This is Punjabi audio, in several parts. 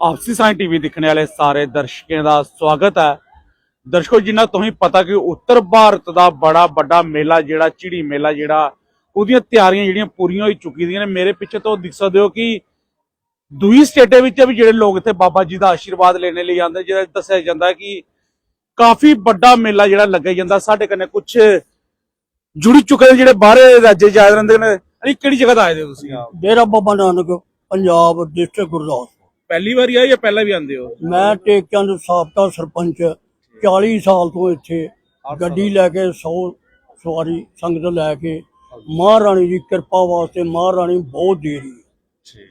ਆਪਸੀ ਸਾਇੰਸ ਟੀਵੀ ਦੇਖਣ ਵਾਲੇ ਸਾਰੇ ਦਰਸ਼ਕਾਂ ਦਾ ਸਵਾਗਤ ਹੈ। ਦਰਸ਼ਕੋ, ਜਿੰਨਾ ਤੁਸੀਂ ਪਤਾ ਕਿ ਉੱਤਰ ਭਾਰਤ ਦਾ ਬੜਾ ਵੱਡਾ ਮੇਲਾ ਜਿਹੜਾ, ਚਿੜੀ ਮੇਲਾ ਜਿਹੜਾ, ਉਹਦੀਆਂ ਤਿਆਰੀਆਂ ਜਿਹੜੀਆਂ ਪੂਰੀਆਂ ਹੋ ਚੁੱਕੀ ਦੀਆਂ ਨੇ। ਮੇਰੇ ਪਿੱਛੇ ਤੋਂ ਦਿਖ ਸਕਦੇ ਹੋ ਕਿ ਦੂਈ ਸਟੇਟਾਂ ਵਿੱਚ ਵੀ ਜਿਹੜੇ ਲੋਕ ਇੱਥੇ ਬਾਬਾ ਜੀ ਦਾ ਆਸ਼ੀਰਵਾਦ ਲੈਣ ਲਈ ਆਉਂਦੇ ਜਿਹੜਾ ਦੱਸਿਆ ਜਾਂਦਾ ਕਿ ਕਾਫੀ ਵੱਡਾ ਮੇਲਾ ਜਿਹੜਾ ਲੱਗਿਆ ਜਾਂਦਾ। ਸਾਡੇ ਕੰਨੇ ਕੁਝ ਜੁੜੀ ਚੁੱਕੇ ਨੇ ਜਿਹੜੇ ਬਾਹਰ ਰਾਜੇ ਜਾ ਰਹਿੰਦੇ ਨੇ। ਅਰੇ ਕਿਹੜੀ ਜਗ੍ਹਾ ਤੋਂ ਆਏ ਹੋ ਤੁਸੀਂ? ਡੇਰਾ ਬਾਬਾ ਨਾਨਕ। ਪੰਜਾਬ ਡਿਸਟ੍ਰਿਕਟ ਗੁਰਦਾਸਪੁਰ। ਪਹਿਲੀ ਵਾਰੀ ਆਏ ਜਾਂ ਪਹਿਲਾਂ ਵੀ ਆਉਂਦੇ ਹੋ? ਮੈਂ ਟੇਕਿਆਂ ਦੇ ਸਾਬਕਾ ਸਰਪੰਚ 40 ਸਾਲ ਤੋਂ ਇੱਥੇ ਗੱਡੀ ਲੈ ਕੇ 100 ਸਵਾਰੀ ਸੰਗਤ ਲੈ ਕੇ। ਮਹਾਰਾਣੀ ਦੀ ਕਿਰਪਾ ਵਾਸਤੇ ਮਹਾਰਾਣੀ ਬਹੁਤ ਦੇ ਰਹੀ ਹੈ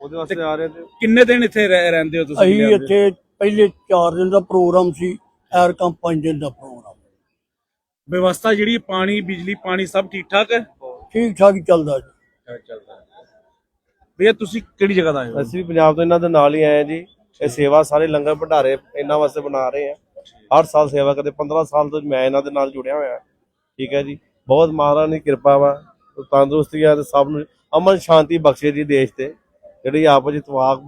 ਉਹਦੇ ਵਾਸਤੇ ਆ ਰਹੇ ਤੇ ਕਿੰਨੇ ਦਿਨ ਇੱਥੇ ਰਹਿ- ਰਹਿੰਦੇ ਹੋ ਤੁਸੀਂ? ਅਸੀਂ? ਇੱਥੇ ਪਹਿਲੇ 4 ਦਿਨ ਦਾ ਪ੍ਰੋਗਰਾਮ ਸੀ ਐਰਕਾਂ 5 ਦਿਨ ਦਾ ਪ੍ਰੋਗਰਾਮ। ਵਿਵਸਥਾ ਜਿਹੜੀ ਪਾਣੀ ਬਿਜਲੀ ਪਾਣੀ ਸਭ ਠੀਕ ਠਾਕ ਹੈ? ਠੀਕ ਠਾਕ ਹੀ ਚੱਲਦਾ ਜੀ। ਚੱਲਦਾ। ਭਈਆ ਤੁਸੀਂ ਕਿਹੜੀ ਜਗ੍ਹਾ ਤੋਂ ਆਏ ਹੋ? ਅਸੀਂ ਵੀ ਪੰਜਾਬ ਤੋਂ ਇਹਨਾਂ ਦੇ ਨਾਲ ਹੀ ਆਏ ਹਾਂ ਜੀ। ਇਹ ਸੇਵਾ ਸਾਰੇ ਲੰਗਰ ਭੰਡਾਰੇ ਇਹਨਾਂ ਵਾਸਤੇ ਬਣਾ ਰਹੇ ਆ ਹਰ ਸਾਲ ਸੇਵਾ ਕਰਦੇ। 15 ਸਾਲ ਤੋਂ ਮੈਂ ਇਹਨਾਂ ਦੇ ਨਾਲ ਜੁੜਿਆ ਹੋਇਆ। ਠੀਕ ਹੈ ਜੀ। ਬਹੁਤ ਮਹਾਰਾਜ ਦੀ ਕਿਰਪਾ ਵਾ। ਤੰਦਰੁਸਤੀਆਂ ਤੇ ਸਭ ਨੂੰ ਅਮਨ ਸ਼ਾਂਤੀ ਬਖਸ਼ੇ ਜੀ ਦੇਸ਼ ਤੇ। ਜਿਹੜੀ ਆਪਸ ਵਿੱਚ ਤਵਾਕ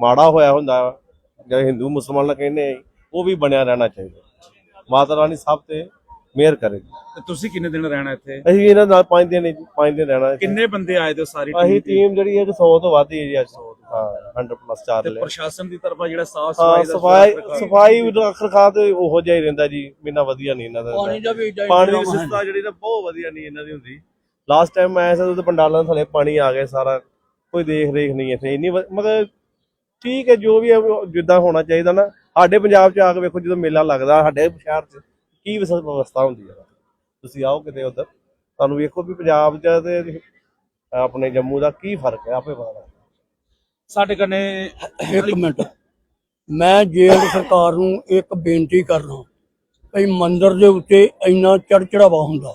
ਮਾੜਾ ਹੋਇਆ ਹੁੰਦਾ ਜਿਹੜੇ ਹਿੰਦੂ ਮੁਸਲਮਾਨ ਕਹਿੰਦੇ ਆ ਜੀ, ਉਹ ਵੀ ਬਣਿਆ ਰਹਿਣਾ ਚਾਹੀਦਾ। ਮਾਤਾ ਰਾਣੀ ਸਭ ਤੇ ਮਿਹਰ ਕਰੇਗੀ ਤੇ ਤੁਸੀਂ ਕਿੰਨੇ ਦਿਨ ਰਹਿਣਾ ਇੱਥੇ ਅਸੀਂ ਇਹਨਾਂ ਨਾਲ 5 ਦਿਨ 5 ਦਿਨ ਰਹਿਣਾ ਇੱਥੇ। ਕਿੰਨੇ ਬੰਦੇ ਆਏ ਹੋ ਸਾਰੀ ਅਸੀਂ team? ਟੀਮ ਜਿਹੜੀ ਹੈ ਕਿ 100 ਤੋਂ ਵੱਧ ਹੀ ਹੈ ਜੀ ਅੱਜ ਹਾਂ 100 ਪਲੱਸ ਚਾਰ ਤੇ ਲੈ ਪ੍ਰਸ਼ਾਸਨ ਦੀ ਤਰਫਾ ਜਿਹੜਾ ਸਾਫ਼ ਹਾਂ ਸਫ਼ਾਈ ਦਾ ਸਫ਼ਾਈ। ਸਫ਼ਾਈ ਵੀ ਰੱਖ ਰਖਾ ਤੇ ਉਹੋ ਜਿਹਾ ਹੀ ਰਹਿੰਦਾ ਜੀ ਮੇਨਾ ਵਧੀਆ ਨਹੀਂ ਇਹਨਾਂ ਦਾ ਪਾਣੀ ਦਾ ਵੀ ਪਾਣੀ ਦੀ। ਸਿਸਟਾ ਜਿਹੜੀ ਨਾ ਬਹੁਤ ਵਧੀਆ ਨਹੀਂ ਇਹਨਾਂ ਦੀ ਹੁੰਦੀ ਲਾਸਟ ਟਾਈਮ ਮੈਂ ਆਇਆ ਸੀ ਉਹਦੇ ਪੰਡਾਲਾਂ ਦੇ ਥੱਲੇ ਪਾਣੀ ਆ ਗਿਆ ਸਾਰਾ ਕੋਈ ਦੇਖ ਰੇਖ ਨਹੀਂ ਇੱਥੇ ਇੰਨੀ ਵ- ਮਗਰ ਠੀਕ ਹੈ ਜੋ ਵੀ ਹੈ ਉਹ ਜਿੱਦਾਂ ਹੋਣਾ ਚਾਹੀਦਾ ਨਾ ਸਾਡੇ ਪੰਜਾਬ 'ਚ ਆ ਕੇ ਵੇਖੋ ਜਦੋਂ ਮੇਲਾ ਲੱਗਦਾ ਸਾਡੇ ਸ਼ਹਿਰ 'ਚ ਕੀ ਵਿਸ- ਵਿਵਸਥਾ ਹੁੰਦੀ ਹੈ? ਤੁਸੀਂ ਆਓ ਕਿਤੇ ਉਧਰ। ਤੁਹਾਨੂੰ ਵੇਖੋ ਵੀ ਪੰਜਾਬ 'ਚ ਤੇ ਆਪਣੇ ਜੰਮੂ ਦਾ ਕੀ ਫ਼ਰਕ ਹੈ ਆਪੇ ਪਤਾ ਲੱਗ ਸਾਡੇ ਕੰਨੇ ਇੱਕ ਮਿੰਟ। ਮੈਂ ਜੇਲ੍ਹ ਸਰਕਾਰ ਨੂੰ ਇੱਕ ਬੇਨਤੀ ਕਰਨਾ ਭਈ ਮੰਦਿਰ ਦੇ ਉੱਤੇ ਇੰਨਾ ਚੜਚੜਾਵਾ ਹੁੰਦਾ।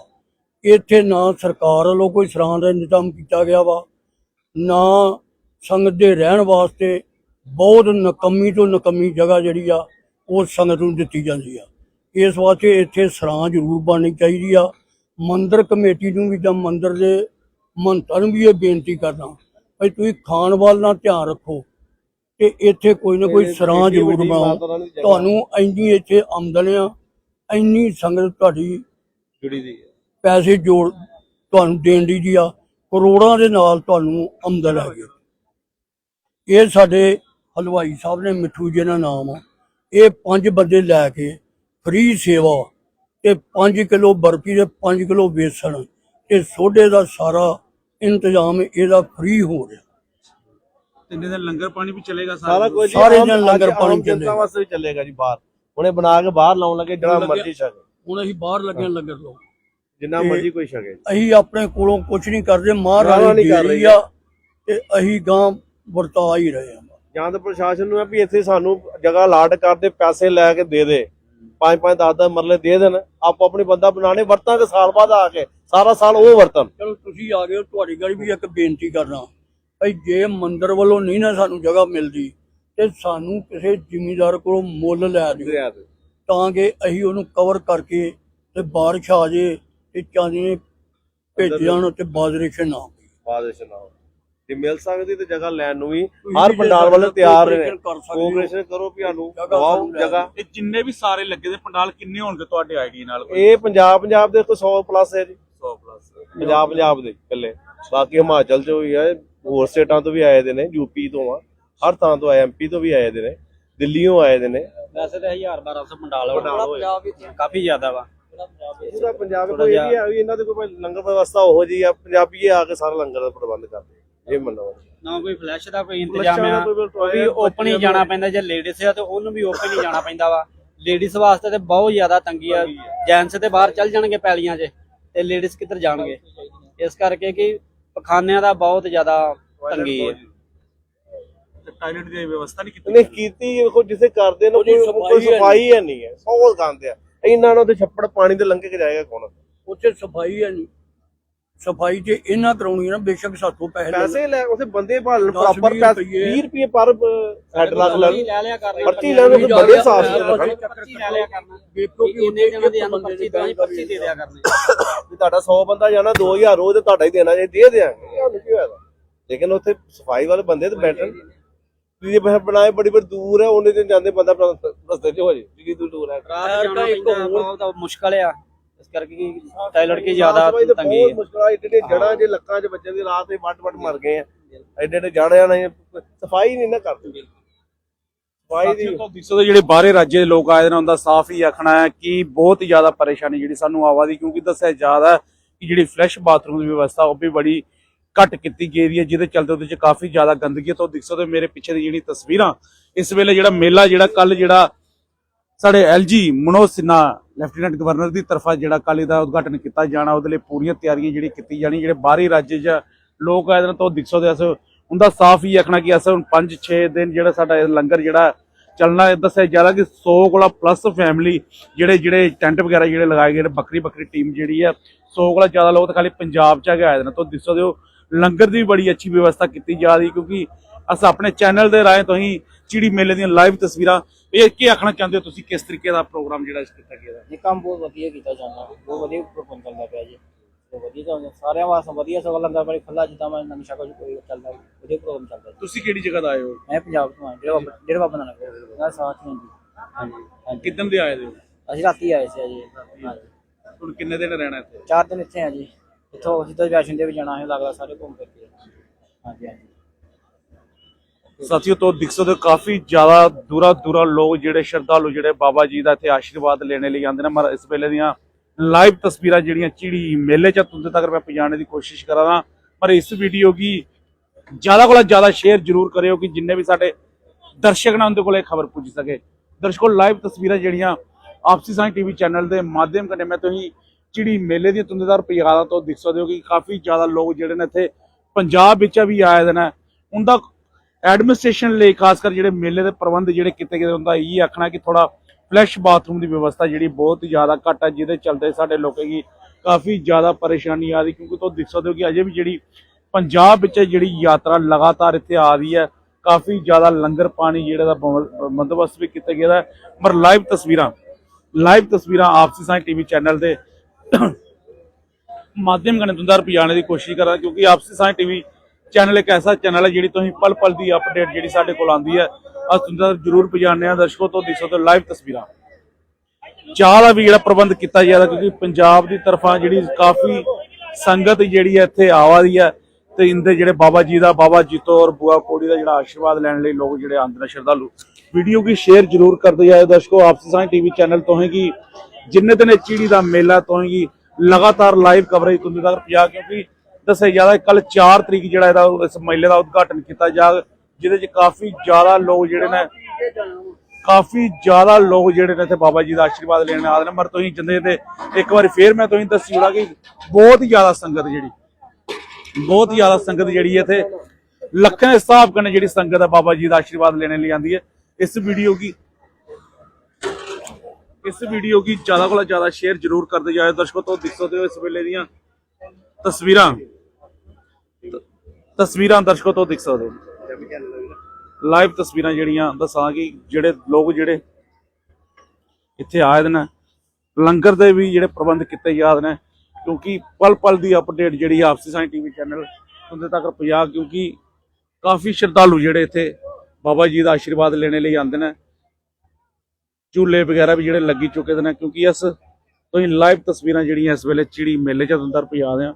ਇੱਥੇ ਨਾ ਸਰਕਾਰ ਵੱਲੋਂ ਕੋਈ ਸਰਾਂ ਦਾ ਇੰਤਜ਼ਾਮ ਕੀਤਾ ਗਿਆ ਵਾ ਨਾ ਸੰਗਤ ਦੇ ਰਹਿਣ ਵਾਸਤੇ ਬਹੁਤ ਨਕਮੀ ਤੋਂ ਨਕਮੀ ਜਗ੍ਹਾ ਜਿਹੜੀ ਆ ਉਹ ਸੰਗਤ ਨੂੰ ਦਿੱਤੀ ਜਾਂਦੀ ਆ। ਇਸ ਵਾਸਤੇ ਇੱਥੇ ਸਰਾਂ ਜ਼ਰੂਰ ਬਣਨੀ ਚਾਹੀਦੀ ਆ। ਮੰਦਿਰ ਕਮੇਟੀ ਨੂੰ ਵੀ ਜਾਂ ਮੰਦਿਰ ਦੇ ਮਹੰਤਾਂ ਨੂੰ ਵੀ ਇਹ ਬੇਨਤੀ ਕਰਨਾ ਭਈ ਤੁਸੀਂ ਖਾਣ ਵੱਲ ਨਾਲ ਧਿਆਨ ਰੱਖੋ ਤੇ ਇੱਥੇ ਕੋਈ ਨਾ ਕੋਈ ਸਰਾਂ ਜ਼ਰੂਰ ਬਣਾਓ। ਤੁਹਾਨੂੰ ਇੰਨੀ ਇੱਥੇ ਆਮਦਨ ਆ ਇੰਨੀ ਸੰਗਤ ਤੁਹਾਡੀ ਜੁੜੀ ਦੀ ਪੈਸੇ ਜੋੜ ਤੁਹਾਨੂੰ ਦੇਣ ਦੀ ਜੀ ਆ। ਕਰੋੜਾਂ ਦੇ ਨਾਲ ਤੁਹਾਨੂੰ ਆਮਦਨ ਹੈਗੀ ਇਹ ਸਾਡੇ ਹਲਵਾਈ ਸਾਹਿਬ ਨੇ ਮਿੱਠੂ ਜੀ ਦਾ ਨਾਮ ਆ। ਇਹ ਪੰਜ ਬੰਦੇ ਲੈ ਕੇ ਫ੍ਰੀ ਸੇਵਾ ਤੇ 5 ਕਿਲੋ ਬਰਫੀ ਤੇ 5 ਕਿਲੋ ਵੇਸਣ ਤੇ ਸੋਡੇ ਦਾ ਸਾਰਾ ਇੰਤਜ਼ਾਮ ਇਹਦਾ ਫ੍ਰੀ ਹੋ ਰਿਹਾ। ਤਿੰਨੇ ਦਿਨ ਲੰਗਰ ਪਾਣੀ ਵੀ ਚੱਲੇਗਾ ਸਾਰਾ ਕੁਝ? ਸਾਰੇ ਜਣ ਲੰਗਰ ਪਾਣੀ ਚੱਲੇਗਾ। ਵਾਸਤੇ ਵੀ ਚੱਲੇਗਾ ਜੀ ਬਾਹਰ। ਉਹਨੇ ਬਣਾ ਕੇ ਬਾਹਰ ਲਾਉਣ ਲੱਗੇ ਜਿਹੜਾ ਮਰਜ਼ੀ ਛਕੇ। ਹੁਣ ਅਸੀਂ ਬਾਹਰ ਲੱਗੇ ਲੰਗਰ ਲੋ ਜਿੰਨਾ ਮਰਜ਼ੀ ਕੋਈ ਛਕੇ। ਅਸੀਂ ਆਪਣੇ ਕੋਲੋਂ ਕੁਝ ਨਹੀਂ ਕਰਦੇ ਨਹੀਂ ਦੇ ਕਰ ਰਹੀ। ਆ ਤੇ ਅਸੀਂ ਗਾਂ ਵਰਤਾ ਹੀ ਰਹੇ ਹਾਂ। ਜਾਂ ਤਾਂ ਪ੍ਰਸ਼ਾਸਨ ਨੂੰ ਹੈ ਵੀ ਇੱਥੇ ਸਾਨੂੰ ਜਗ੍ਹਾ ਅਲਾਟ ਕਰਦੇ ਪੈਸੇ ਲੈ ਕੇ ਦੇ ਦੇ। ਪੰਜ ਪੰਜ 10 10 ਮਰਲੇ ਦੇ ਦੇਣ ਆਪੋ ਆਪਣੀ ਬੰਦਾ ਬਣਾਣੇ ਵਰਤਾਂਗੇ ਸਾਲ ਬਾਅਦ ਆ ਕੇ ਸਾਰਾ ਸਾਲ ਉਹ ਵਰਤਨ ਚਲੋ ਤੁਸੀਂ ਆ ਗਏ ਹੋ, ਤੁਹਾਡੀ ਗਾੜੀ ਵੀ ਇੱਕ ਬੇਨਤੀ ਕਰਨਾ ਭਈ ਜੇ ਮੰਦਿਰ ਵੱਲੋਂ ਨਹੀਂ ਨਾ ਸਾਨੂੰ ਜਗ੍ਹਾ ਮਿਲਦੀ ਤੇ ਸਾਨੂੰ ਕਿਸੇ ਜ਼ਿਮੀਂਦਾਰ ਕੋਲੋਂ ਮੁੱਲ ਲੈ ਦਿਓ। ਤਾਂ ਕਿ ਅਸੀਂ ਉਹਨੂੰ ਕਵਰ ਕਰਕੇ ਤੇ ਬਾਰਿਸ਼ ਆ ਜੇ ਤੇ ਚਾਂਦੀ ਭੇਜਣ ਤੇ ਬਾਜ਼ਰੇਸ਼ਨ ਨਾ ਹੋਵੇ ਬਾਦਸ਼ ਜੇ ਮਿਲ ਸਕਦੀ ਤੇ ਜਗ੍ਹਾ ਲੈਣ ਨੂੰ ਵੀ। ਹਰ ਪੰਡਾਲ ਵਾਲੇ ਤਿਆਰ ਨੇ। ਕੋਆਪਰੇਸ਼ਨ ਕਰੋ ਵੀ ਸਾਨੂੰ ਲੈ ਜਗ੍ਹਾ। ਇਹ ਜਿੰਨੇ ਵੀ ਸਾਰੇ ਲੱਗੇ ਦੇ ਪੰਡਾਲ ਕਿੰਨੇ ਹੋਣਗੇ ਤੁਹਾਡੇ ਆਈਡੀ ਨਾਲ? ਇਹ ਪੰਜਾਬ ਪੰਜਾਬ ਦੇ ਕੋਈ 100 ਪਲੱਸ ਹੈ ਜੀ। 100 ਪਲੱਸ ਪੰਜਾਬ ਪੰਜਾਬ ਦੇ ਇਕੱਲੇ। ਬਾਕੀ ਹਿਮਾਚਲ ਚੋਂ ਵੀ ਹੈ ਹੋਰ ਸਟੇਟਾਂ ਤੋਂ ਵੀ ਆਏ ਦੇ ਨੇ ਯੂਪੀ ਤੋਂ ਆ। ਹਰ ਥਾਂ ਤੋਂ ਆਏ ਐਮਪੀ ਤੋਂ ਵੀ ਆਏ ਦੇ ਨੇ ਦਿੱਲੀੋਂ ਆਏ ਦੇ ਨੇ। ਵੈਸੇ ਤਾਂ 1000 1200 ਪੰਡਾਲ ਪੰਡਾਲ ਹੋਏ। ਕਾਫੀ ਜ਼ਿਆਦਾ ਵਾ। ਪੂਰਾ ਪੰਜਾਬ ਕੋਈ ਇਹ ਵੀ ਆ ਵੀ ਇਹਨਾਂ ਦੇ ਕੋਈ ਲੰਗਰ ਵਿਵਸਥਾ ਉਹੋ ਜੀ ਆ ਪੰਜਾਬੀ ਆ ਕੇ ਸਾਰਾ ਲੰਗਰ ਦਾ ਪ੍ਰਬੰਧ ਕਰਦੇ ਇਹ ਮੰਨੋ। ਨਾ ਕੋਈ ਫਲੈਸ਼ ਦਾ ਕੋਈ ਇੰਤਜ਼ਾਮ ਆ ਉਹ ਵੀ ਓਪਨ ਹੀ ਜਾਣਾ ਪੈਂਦਾ ਜੇ ਲੇਡੀਜ਼ ਆ ਤੇ ਉਹਨੂੰ ਵੀ ਓਪਨ ਹੀ ਜਾਣਾ ਪੈਂਦਾ ਵਾ। ਲੇਡੀਜ਼ ਵਾਸਤੇ ਤੇ ਬਹੁਤ ਜ਼ਿਆਦਾ ਤੰਗੀ ਆ। ਜੈਂਟਸ ਤੇ ਬਾਹਰ ਚੱਲ ਜਾਣਗੇ ਪੈਲੀਆਂ 'ਚ ਤੇ ਲੇਡੀਜ਼ ਕਿੱਧਰ ਜਾਣਗੇ? ਇਸ ਕਰਕੇ ਕਿ ਪਖਾਨਿਆਂ ਦਾ ਬਹੁਤ ਜ਼ਿਆਦਾ ਤੰਗੀ ਹੈ ਟਾਇਲਟ ਦੀ ਵਿਵਸਥਾ ਨਹੀਂ ਕੀਤੀ ਨਹੀਂ ਕੀਤੀ ਵੇਖੋ ਜਿਸੇ ਕਰਦੇ ਨੇ ਕੋਈ ਸਫ਼ਾਈ ਹੈ ਸਫ਼ਾਈ ਹੈ ਨਹੀਂ ਹੈ। ਸੌ ਗੰਦ ਆ। ਇਹਨਾਂ ਨੂੰ ਤੇ ਛੱਪੜ ਪਾਣੀ ਦੇ ਲੰਘੇ ਕੇ ਜਾਏਗਾ ਕੌਣ? ਉੱਥੇ ਸਫ਼ਾਈ ਹੈ ਨਹੀਂ। ਸਫ਼ਾਈ ਜੇ ਇਹਨਾਂ ਕਰਾਉਣੀ ਹੈ ਨਾ ਬੇਸ਼ੱਕ ਸਾਥੋਂ ਪੈਸੇ ਲੈ। ਪੈਸੇ ਲੈ ਉਥੇ ਬੰਦੇ ਭਾਲਣ ਪ੍ਰੋਪਰ ਪੈਸੇ ਰੁਪਈਏ। 20 ਰੁਪਏ ਪਰ ਹੈਡ ਲੱਗ ਲੈ ਲਿਆ ਕਰਨੀ ਪਰਚੀ ਲੈ ਲਓ ਬੰਦੇ ਸਾਫ਼ ਪਰਚੀ ਲੈ ਲਿਆ ਕਰਨਾ ਵੇਖੋ ਕਿ ਉਹਨੇ ਜਣਾਂ ਦੀ ਬੰਦੇ ਪਰਚੀ ਤਾਂ ਹੀ ਪਰਚੀ ਦੇ ਦਿਆ ਕਰਨੀ ਵੀ ਤੁਹਾਡਾ 100 ਬੰਦਾ ਜਾਣਾ 2000 ਉਹ ਤੇ ਤੁਹਾਡਾ ਹੀ ਦੇਣਾ ਜੇ ਦੇ ਦਿਆਂਗੇ ਇਹ ਨਹੀਂ ਕੀ ਹੋਇਆ? ਲੇਕਿਨ ਉੱਥੇ ਸਫ਼ਾਈ ਵਾਲੇ ਬੰਦੇ ਤੇ ਬੈਠਣ। ਜੇ ਬਹ ਬਣਾਏ ਬੜੀ ਬੜੀ ਦੂਰ ਹੈ ਉਹਨੇ ਦਿਨ ਜਾਂਦੇ ਬੰਦਾ ਰਸਤੇ 'ਚ ਹੋ ਜੇ ਜਿੰਨੀ ਦੂਰ ਦੂਰ ਹੈ। ਰਾਤ ਜਾਣਾ ਪੈਂਦਾ ਬਹੁਤ ਮੁਸ਼ਕਲ ਆ। ਇਸ ਕਰਕੇ ਕਿ ਟਾਇਲਟ ਕੀ ਜ਼ਿਆਦਾ ਤਾਂ ਤੰਗੀ ਬਹੁਤ ਹੈ। ਮੁਸ਼ਕਲ ਏਡੇ ਜੜਾਂ 'ਚ ਲੱਕਾਂ 'ਚ ਬੱਚਿਆਂ ਦੀ ਰਾਤ ਦੇ ਵੱਟ ਵੱਟ ਮਰ ਗਏ ਆ। ਐਡੇ ਐਡੇ ਜਾੜਿਆਂ ਨਾਲ ਸਫ਼ਾਈ ਨਹੀਂ ਨਾ ਕਰਦੇ ਸਫ਼ਾਈ ਦੀ ਤੋਂ ਦਿਸੋ ਦੇ ਜਿਹੜੇ ਬਾਹਰੇ ਰਾਜੇ ਦੇ ਲੋਕ ਆਏ ਨੇ ਉਹਨਾਂ ਦਾ ਸਾਫ਼ ਹੀ ਆਖਣਾ ਹੈ ਕਿ ਬਹੁਤ ਜ਼ਿਆਦਾ ਪਰੇਸ਼ਾਨੀ ਜਿਹੜੀ ਸਾਨੂੰ ਆਵਾ ਦੀ ਕਿਉਂਕਿ ਦੱਸਿਆ ਜ਼ਿਆਦਾ ਕਿ ਜਿਹੜੀ ਫਲੈਸ਼ ਬਾਥਰੂਮ ਦੀ ਵਿਵਸਥਾ ਉਹ ਵੀ ਬੜੀ ਘੱਟ ਕੀਤੀ ਗਈ ਹੈ ਜਿਹਦੇ ਚਲਦੇ ਉਹਦੇ ਚ ਕਾਫੀ ਜ਼ਿਆਦਾ ਗੰਦਗੀ ਹੈ। ਤੋਂ ਦਿਸੋ ਦੇ ਮੇਰੇ ਪਿੱਛੇ ਦੀ ਜਿਹੜੀ ਤਸਵੀਰਾਂ ਇਸ ਵੇਲੇ ਜਿਹੜਾ ਮੇਲਾ ਜਿਹੜਾ ਕੱਲ ਜਿਹੜਾ ਸਾਡੇ LG Manoj Sinha lieutenant governor ਦੀ ਤਰਫਾ ਜਿਹੜਾ ਕੱਲ ਇਹਦਾ ਉਦਘਾਟਨ ਕੀਤਾ ਜਾਣਾ, ਉਹਦੇ ਲਈ ਪੂਰੀਆਂ ਤਿਆਰੀਆਂ ਜਿਹੜੀ ਕੀਤੀ ਜਾਣੀ, ਜਿਹੜੇ ਬਾਹਰੀ ਰਾਜ 'ਚ ਲੋਕ ਆਏ ਨੇ ਤੋਂ ਦਿਸੋ ਦੇ ਅਸ ਉਹਦਾ ਸਾਫ਼ ਹੀ ਆਖਣਾ ਕਿ ਅਸ ਹੁਣ 5-6 ਦਿਨ ਜਿਹੜਾ ਸਾਡਾ ਇਹ ਲੰਗਰ ਜਿਹੜਾ ਚੱਲਣਾ ਦੱਸਿਆ ਜਾ ਰਿਹਾ ਕਿ 100 ਕੋਲਾ ਪਲੱਸ ਫੈਮਿਲੀ ਜਿਹੜੇ ਜਿਹੜੇ ਟੈਂਟ ਵਗੈਰਾ ਜਿਹੜੇ ਲਗਾਏ ਗਏ ਨੇ, ਬੱਕਰੀ ਬੱਕਰੀ ਟੀਮ ਜਿਹੜੀ ਹੈ 100 ਕੋਲਾ ਜ਼ਿਆਦਾ ਲੋਕ ਤਾਂ ਖਾਲੀ ਪੰਜਾਬ 'ਚ ਹੈਗੇ ਆਏ ਨੇ ਤੋਂ ਦਿਸੋ ਦਿਓ। ਲੰਗਰ ਦੀ ਵੀ ਬੜੀ ਅੱਛੀ ਵਿਵਸਥਾ ਕੀਤੀ ਜਾ ਰਹੀ, ਕਿਉਂਕਿ ਅਸ ਆਪਣੇ ਚੈਨਲ ਦੇ ਰਾਹੀਂ ਤੁਸੀਂ ਚਿੜੀ ਮੇਲੇ ਦੀਆਂ ਲਾਈਵ ਤਸਵੀਰਾਂ। ਇਹ ਕੀ ਆਖਣਾ ਚਾਹੁੰਦੇ ਹੋ ਤੁਸੀਂ? ਕਿਸ ਤਰੀਕੇ ਦਾ ਪ੍ਰੋਗਰਾਮ ਜਿਹੜਾ ਇਸ ਕੀਤਾ ਗਿਆ? ਇਹ ਕੰਮ ਬਹੁਤ ਵਧੀਆ ਕੀਤਾ ਜਾਂਦਾ। ਬਹੁਤ ਵਧੀਆ ਪ੍ਰੋਗਰਾਮ ਚੱਲਦਾ ਪਿਆ ਜੀ। ਵਧੀਆ ਚੱਲਦਾ ਸਾਰਿਆਂ ਵਾਸਤੇ ਵਧੀਆ ਸਗੋਂ ਲੰਗਰ ਬੜੀ ਖੁੱਲਾ ਜਿੱਦਾਂ ਮੈਂ ਨਮਸ਼ਾ ਕੁਝ ਕੋਈ ਚੱਲਦਾ ਵਧੀਆ ਪ੍ਰੋਗਰਾਮ ਚੱਲਦਾ ਤੁਸੀਂ ਕਿਹੜੀ ਜਗ੍ਹਾ ਦਾ ਆਏ ਹੋ? ਮੈਂ ਪੰਜਾਬ ਤੋਂ ਆ ਜਿਹੜਾ ਜਿਹੜਾ ਬਾਬਾ ਨਾਨਕ ਦਾ ਸਾਥ ਹੀ ਹਾਂ ਜੀ ਹਾਂਜੀ। ਕਿੱਦਣ ਦੇ ਆਏ ਹੋ? ਅਸੀਂ ਰਾਤੀ ਆਏ ਸੀ ਜੀ। ਹਾਂਜੀ। ਹੁਣ ਕਿੰਨੇ ਦਿਨ ਰਹਿਣਾ ਇੱਥੇ? ਚਾਰ ਦਿਨ ਇੱਥੇ ਆ ਜੀ। ਇੱਥੋਂ ਅਸੀਂ ਤਾਂ ਵੈਸ਼ਨੋ ਦੇਵੀ ਜਾਣਾ ਹੈ ਲੱਗਦਾ ਸਾਰੇ ਘੁੰਮ ਫਿਰ ਕੇ। ਹਾਂਜੀ ਹਾਂਜੀ। ਸਾਥੀਓ, ਤੋਂ ਦਿਖ ਸਕਦੇ ਹੋ ਕਾਫੀ ਜ਼ਿਆਦਾ ਦੂਰਾ ਦੂਰਾ ਲੋਕ ਜਿਹੜੇ ਸ਼ਰਧਾਲੂ ਜਿਹੜੇ ਬਾਬਾ ਜੀ ਦਾ ਇੱਥੇ ਆਸ਼ੀਰਵਾਦ ਲੈਣ ਲਈ ਆਉਂਦੇ ਨੇ। ਮਰ ਇਸ ਵੇਲੇ ਦੀਆਂ ਲਾਈਵ ਤਸਵੀਰਾਂ ਜਿਹੜੀਆਂ ਚਿੜੀ ਮੇਲੇ ਚ ਤੁੰਦੇ ਤੱਕ ਮੈਂ ਪਹੁੰਚਾਉਣ ਦੀ ਕੋਸ਼ਿਸ਼ ਕਰਾਂਗਾ ਪਰ ਇਸ ਵੀਡੀਓ ਕੀ ਜ਼ਿਆਦਾ ਕੋਲ ਜ਼ਿਆਦਾ ਸ਼ੇਅਰ ਜ਼ਰੂਰ ਕਰਿਓ ਕਿ ਜਿੰਨੇ ਵੀ ਸਾਡੇ ਦਰਸ਼ਕ ਨੇ ਉਹਦੇ ਕੋਲ ਖਬਰ ਪੁੱਜ ਸਕੇ। ਦਰਸ਼ਕੋ, ਲਾਈਵ ਤਸਵੀਰਾਂ ਜਿਹੜੀਆਂ ਆਪਸੀ ਸਾਈ ਟੀਵੀ ਚੈਨਲ ਦੇ ਮਾਧਿਅਮ ਕਨੇ ਮੈਂ ਤੁਸੀਂ ਚਿੜੀ ਮੇਲੇ ਦੀਆਂ ਤੁੰਦੇਦਾਰ ਪਿਆਰਾਂ ਤੋਂ ਦਿਖ ਸਕਦੇ ਹੋ ਕਿ ਕਾਫੀ ਜ਼ਿਆਦਾ ਲੋਕ ਜਿਹੜੇ ਨੇ ਇੱਥੇ ਪੰਜਾਬ ਵਿੱਚ ਵੀ ਆਏ ਦੇ ਨੇ। ਉਹਦਾ ਐਡਮਿਨਿਸਟ੍ਰੇਸ਼ਨ ਲਈ, ਖਾਸ ਕਰ ਜਿਹੜੇ ਮੇਲੇ ਦੇ ਪ੍ਰਬੰਧ ਜਿਹੜੇ ਕੀਤੇ ਗਏ ਹੁੰਦਾ, ਇਹ ਆਖਣਾ ਕਿ ਥੋੜਾ ਫਲੈਸ਼ ਬਾਥਰੂਮ ਦੀ ਵਿਵਸਥਾ ਜਿਹੜੀ ਬਹੁਤ ਜ਼ਿਆਦਾ ਘੱਟ ਹੈ, ਜਿਹਦੇ ਚਲਦੇ ਸਾਡੇ ਲੋਕਾਂ ਦੀ ਕਾਫੀ ਜ਼ਿਆਦਾ ਪਰੇਸ਼ਾਨੀ ਆ ਰਹੀ, ਕਿਉਂਕਿ ਤੁਸੀਂ ਦੇਖ ਸਕਦੇ ਹੋ ਕਿ ਅਜੇ ਵੀ ਜਿਹੜੀ ਪੰਜਾਬ ਵਿੱਚ ਜਿਹੜੀ ਯਾਤਰਾ ਲਗਾਤਾਰ ਇੱਥੇ ਆ ਰਹੀ ਹੈ, ਕਾਫੀ ਜ਼ਿਆਦਾ ਲੰਗਰ ਪਾਣੀ ਜਿਹੜਾ ਦਾ ਬੰਦੋਬਸਤ ਵੀ ਕੀਤਾ ਗਿਆ ਹੈ, ਪਰ ਲਾਈਵ ਤਸਵੀਰਾਂ ਲਾਈਵ ਤਸਵੀਰਾਂ ਆਪਸੀ ਸਾਈ ਟੀਵੀ ਚੈਨਲ ਦੇ ਮਾਧਿਅਮ ਕਨੇ ਤੁੰਦਾਰ ਪਿਆਣੇ ਦੀ ਕੋਸ਼ਿਸ਼ ਕਰਾਂ ਕਿਉਂਕਿ ਆਪਸੀ ਸਾਈ ਟੀਵੀ ਚੈਨਲ ਇੱਕ ਐਸਾ ਚੈਨਲ ਹੈ ਜਿਹੜੀ ਤੁਸੀਂ ਪਲ ਪਲ ਦੀ ਅਪਡੇਟ ਜਿਹੜੀ ਸਾਡੇ ਕੋਲ ਆਉਂਦੀ ਹੈ। ਅਸ ਤੁੰਦਾਰ ਜਰੂਰ ਪਜਾਣਦੇ ਆ ਦਰਸ਼ਕੋ ਤੋਂ, ਦਿਸੋ ਤੋਂ ਲਾਈਵ ਤਸਵੀਰਾਂ। ਚਾਹ ਦਾ ਵੀ ਜਿਹੜਾ ਪ੍ਰਬੰਧ ਕੀਤਾ ਜਾਂਦਾ ਕਿਉਂਕਿ ਪੰਜਾਬ ਦੀ ਤਰਫਾਂ ਜਿਹੜੀ ਕਾਫੀ ਸੰਗਤ ਜਿਹੜੀ ਹੈ ਇੱਥੇ ਆਵਾ ਦੀ ਹੈ ਤੇ ਇੰਦੇ ਜਿਹੜੇ ਬਾਬਾ ਜੀ ਦਾ, ਬਾਬਾ ਜੀਤੋ ਔਰ ਬੁਆ ਕੋੜੀ ਦਾ ਜਿਹੜਾ ਆਸ਼ੀਰਵਾਦ ਲੈਣ ਲਈ ਲੋਕ ਜਿਹੜੇ ਆਂਦੇ ਨੇ, ਸ਼ਰਧਾਲੂ। ਵੀਡੀਓ ਕੀ ਸ਼ੇਅਰ ਜਰੂਰ ਕਰਦੇ ਜਾਏ ਦਰਸ਼ਕੋ, ਆਪਸੀ ਸਾਂ ਟੀਵੀ ਚੈਨਲ ਤੋਂ ਹੈ। ਜਿੰਨੇ ਦਿਨ ਚੀੜੀ ਦਾ ਮੇਲਾ ਤੋਂ ਹੈ ਲਗਾਤਾਰ ਲਾਈਵ ਕਵਰੇਜ ਤੁੰਦੇ ਤੱਕ ਪਿਆ ਕਿਉਂਕਿ ਦੱਸਿਆ ਜਾਂਦਾ ਕੱਲ 4 ਤਰੀਕ ਜਿਹੜਾ ਇਹਦਾ ਇਸ ਮੇਲੇ ਦਾ ਉਦਘਾਟਨ ਕੀਤਾ ਜਾ, ਜਿਹਦੇ ਚ ਕਾਫੀ ਜ਼ਿਆਦਾ ਲੋਕ ਜਿਹੜੇ ਨੇ, ਕਾਫੀ ਜ਼ਿਆਦਾ ਲੋਕ ਜਿਹੜੇ ਨੇ ਇੱਥੇ ਬਾਬਾ ਜੀ ਦਾ ਆਸ਼ੀਰਵਾਦ ਲੈਣ ਆਦੇ ਨੇ। ਪਰ ਤੁਸੀਂ ਜਿੰਦੇ ਤੇ ਇੱਕ ਵਾਰੀ ਫੇਰ ਮੈਂ ਤੁਸੀਂ ਦੱਸੀ ਕਿ ਬਹੁਤ ਹੀ ਜ਼ਿਆਦਾ ਸੰਗਤ ਜਿਹੜੀ, ਬਹੁਤ ਜ਼ਿਆਦਾ ਸੰਗਤ ਜਿਹੜੀ ਇੱਥੇ, ਲੱਖਾਂ ਦੇ ਹਿਸਾਬ ਕਨੇ ਜਿਹੜੀ ਸੰਗਤ ਹੈ ਬਾਬਾ ਜੀ ਦਾ ਆਸ਼ੀਰਵਾਦ ਲੈਣ ਲਈ ਆਂਦੀ ਹੈ। ਇਸ ਵੀਡੀਓ ਕੀ, ਇਸ ਵੀਡੀਓ ਕੀ ਜ਼ਿਆਦਾ ਕੋਲ ਜ਼ਿਆਦਾ ਸ਼ੇਅਰ ਜ਼ਰੂਰ ਕਰਦੇ ਜਾਏ ਦਰਸ਼ਕੋ ਤੋਂ ਦਿਖ ਸਕਦੇ ਇਸ ਵੇਲੇ ਦੀਆਂ ਤਸਵੀਰਾਂ। ਤਸਵੀਰਾਂ ਦਰਸ਼ਕੋ ਤੋਂ ਦਿਖ ਸਕਦੇ ਹੋ। ਲਾਈਵ ਤਸਵੀਰਾਂ ਜਿਹੜੀਆਂ ਦੱਸਾਂ ਕਿ ਜਿਹੜੇ ਲੋਕ ਜਿਹੜੇ ਇੱਥੇ ਆਏ ਦੇ ਨੇ ਲੰਗਰ ਦੇ ਵੀ ਜਿਹੜੇ ਪ੍ਰਬੰਧ ਕੀਤੇ ਜਾਂਦੇ ਨੇ, ਕਿਉਂਕਿ ਪਲ ਪਲ ਦੀ ਅਪਡੇਟ ਜਿਹੜੀ ਆਪਸੀ ਸਾਈ ਟੀਵੀ ਚੈਨਲ ਉਹਦੇ ਤੱਕ ਪਹੁੰਚਾ, ਕਿਉਂਕਿ ਕਾਫੀ ਸ਼ਰਧਾਲੂ ਜਿਹੜੇ ਇੱਥੇ ਬਾਬਾ ਜੀ ਦਾ ਆਸ਼ੀਰਵਾਦ ਲੈਣ ਲਈ ਆਉਂਦੇ ਨੇ। ਝੂਲੇ ਵਗੈਰਾ ਵੀ ਜਿਹੜੇ ਲੱਗੀ ਚੁੱਕੇ ਨੇ, ਕਿਉਂਕਿ ਇਸ ਤੁਸੀਂ ਲਾਈਵ ਤਸਵੀਰਾਂ ਜਿਹੜੀਆਂ ਇਸ ਵੇਲੇ ਚਿੜੀ ਮੇਲੇ ਚ ਅੰਦਰ ਪਹੁੰਚਾ ਦਿਆਂ